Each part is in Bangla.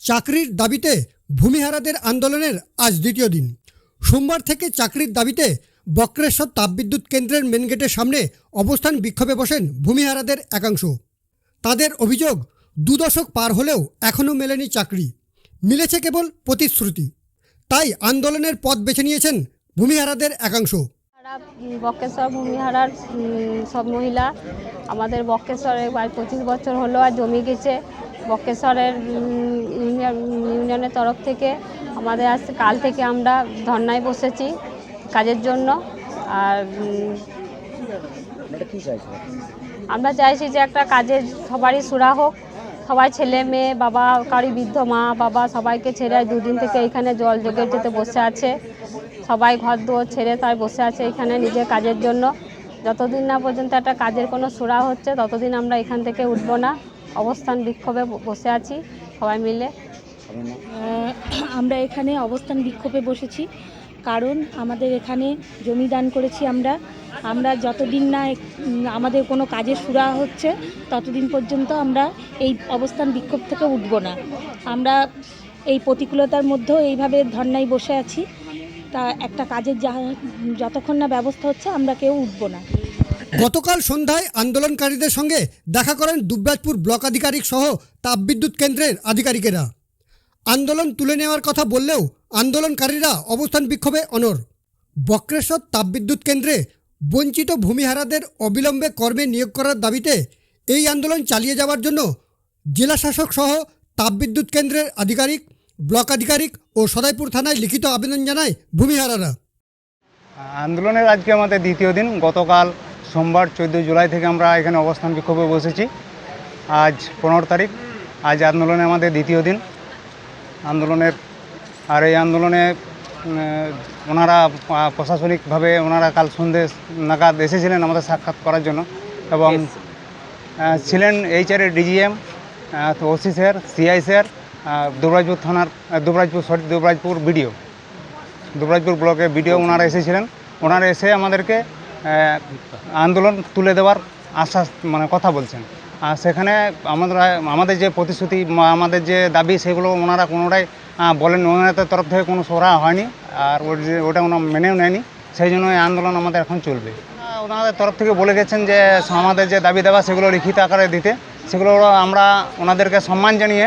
চাকরির দাবিতে ভূমিহারাদের আন্দোলনের আজ দ্বিতীয় দিন। সোমবার থেকে চাকরির দাবিতে বক্রেশ্বর তাপবিদ্যুৎ কেন্দ্রের মেন গেটের সামনে অবস্থান বিক্ষোভে বসেন ভূমিহারাদের একাংশ। তাদের অভিযোগ, দু দশক পার হলেও এখনও মেলেনি চাকরি। মিলেছে কেবল প্রতিশ্রুতি। তাই আন্দোলনের পথ বেছে নিয়েছেন ভূমিহারাদের একাংশ। বক্রেশ্বর ভূমিহারার সব মহিলা, আমাদের বক্রেশ্বরে প্রায় পঁচিশ বছর হলো আর জমি গেছে। বক্রেশ্বরের ইউনিয়ন ইউনিয়নের তরফ থেকে আমাদের আজ কাল থেকে আমরা ধর্নায় বসেছি কাজের জন্য। আর আমরা চাইছি যে একটা কাজের সবারই সুরা হোক। সবাই ছেলে মেয়ে, বাবা কারি বৃদ্ধ মা, বাবা সবাইকে ছেড়ে দুদিন থেকে এখানে জল যোগের যেতে বসে আছে। সবাই ঘর দুয়ার ছেড়ে তাই বসে আছে এখানে নিজের কাজের জন্য। যতদিন না পর্যন্ত একটা কাজের কোনো সুরা হচ্ছে, ততদিন আমরা এখান থেকে উঠবো না। অবস্থান বিক্ষোভে বসে আছি, সবাই মিলে। আমরা এখানে অবস্থান বিক্ষোভে বসেছি, কারণ আমাদের এখানে জমি দান করেছি আমরা। আমরা যতদিন না আমাদের কোনো কাজের সুরা হচ্ছে, ততদিন পর্যন্ত আমরা এই অবস্থান বিক্ষোভ থেকে উঠব না। আমরা এই প্রতিকূলতার মধ্যেও এইভাবে ধর্নায় বসে আছি। তা একটা কাজের যা- যতক্ষণ না ব্যবস্থা হচ্ছে, আমরা কেউ উঠব না। গতকাল সন্ধ্যায় আন্দোলনকারীদের সঙ্গে দেখা করেন দুবরাজপুর ব্লক আধিকারিক সহ তাপবিদ্যুৎ কেন্দ্রের আধিকারিকেরা। আন্দোলন তুলে নেওয়ার কথা বললেও আন্দোলনকারীরা অবস্থান বিক্ষোভে অনর বক্রেশ্বর তাপবিদ্যুৎ কেন্দ্রে বঞ্চিত ভূমিহারাদের অবিলম্বে কর্মে নিয়োগ করার দাবিতে এই আন্দোলন চালিয়ে যাওয়ার জন্য জেলা শাসক সহ তাপবিদ্যুৎ কেন্দ্রের আধিকারিক, ব্লক আধিকারিক ও সদাইপুর থানায় লিখিত আবেদন জানায় ভূমিহারারা। আন্দোলনের আজকে আমাদের দ্বিতীয় দিন। গতকাল সোমবার চোদ্দোই জুলাই থেকে আমরা এখানে অবস্থান বিক্ষোভে বসেছি। আজ পনেরো তারিখ আজ আন্দোলনে আমাদের দ্বিতীয় দিন। আন্দোলনের আর এই আন্দোলনে ওনারা প্রশাসনিকভাবে ওনারা কাল সন্ধ্যে নাগাদ এসেছিলেন আমাদের সাক্ষাৎ করার জন্য এবং ছিলেন? এইচআরের ডিজিএম তো OC sir CI sir Dubrajpur থানার দুবরাজপুর সরি দুবরাজপুর বিডিও দুবরাজপুর ব্লকে বিডিও ওনারা এসেছিলেন। ওনারা এসে আমাদেরকে আন্দোলন তুলে দেওয়ার আশ্বাস মানে কথা বলছেন। আর সেখানে আমাদের আমাদের যে প্রতিশ্রুতি আমাদের যে দাবি, সেগুলো ওনারা কোনোটাই বলেন ওনাদের তরফ থেকে কোনো সরা হয়নি, আর ওটা ওনারা মেনেও নেয়নি। সেই জন্য এই আন্দোলন আমাদের এখন চলবে। ওনাদের তরফ থেকে বলে গেছেন যে, আমাদের যে দাবি দেওয়া, সেগুলো লিখিত আকারে দিতে। সেগুলো আমরা ওনাদেরকে সম্মান জানিয়ে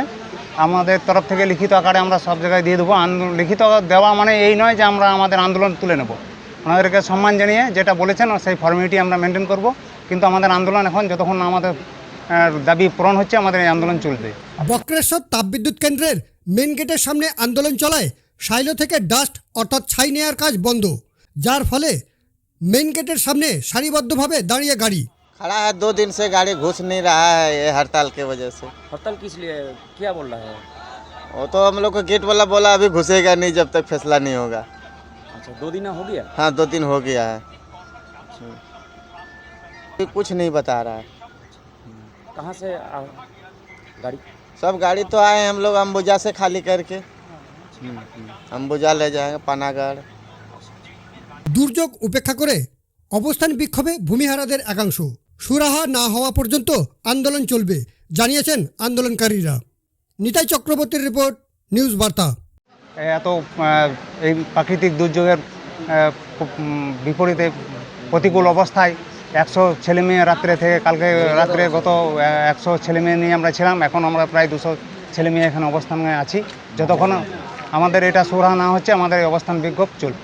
আমাদের তরফ থেকে লিখিত আকারে আমরা সব জায়গায় দিয়ে দেবো। আন্দোলন, লিখিত দেওয়া মানে এই নয় যে আমরা আমাদের আন্দোলন তুলে নেব। ওনাদেরকে সম্মান জানিয়ে যেটা বলেছেন সেই ফর্মালিটি আমরা মেনটেন করব কিন্তু আমাদের আন্দোলন এখন যতক্ষণ না আমাদের আহ, দাবি পূরণ হচ্ছে আমাদের এই আন্দোলন চলবে বক্রেশ্বর তাপবিদ্যুৎ কেন্দ্রের মেন গেটের সামনে আন্দোলন চলায় সাইলো থেকে ডাস্ট অর্থাৎ ছাই নেয়ার কাজ বন্ধ যার ফলে মেন গেটের সামনে সারিবদ্ধভাবে দাঁড়িয়ে গাড়ি खड़ा है दो दिन से गाड़ी घुस नहीं रहा है ये हड़ताल की वजह से हड़ताल किस लिए क्या बोल रहा है वो तो हम लोग को गेट वाला बोला अभी घुसेगा नहीं जब तक फैसला नहीं होगा अच्छा दो दिन हो गया हाँ दो दिन हो गया है अभी कुछ नहीं बता रहा है कहाँ से आ, गाड़ी सब गाड़ी तो आए हैं हम लोग अम्बुजा से खाली करके अम्बुजा ले जाएंगे पानागढ़ দুর্যোগ উপেক্ষা করে অবস্থান বিক্ষোভে ভূমিহারাদের একাংশ সুরাহা না হওয়া পর্যন্ত আন্দোলন চলবে জানিয়েছেন আন্দোলনকারীরা নিতাই চক্রবর্তীর রিপোর্ট নিউজ বার্তা এত এই প্রাকৃতিক দুর্যোগের বিপরীতে প্রতিকূল অবস্থায় একশো ছেলে মেয়ে রাত্রে থেকে কালকে রাত্রে গত একশো ছেলে মেয়ে নিয়ে আমরা ছিলাম। এখন আমরা প্রায় দুশো ছেলে মেয়ে এখানে অবস্থানে আছি। যতক্ষণ আমাদের এটা সুরাহা না হচ্ছে, আমাদের এই অবস্থান বিক্ষোভ চলবে।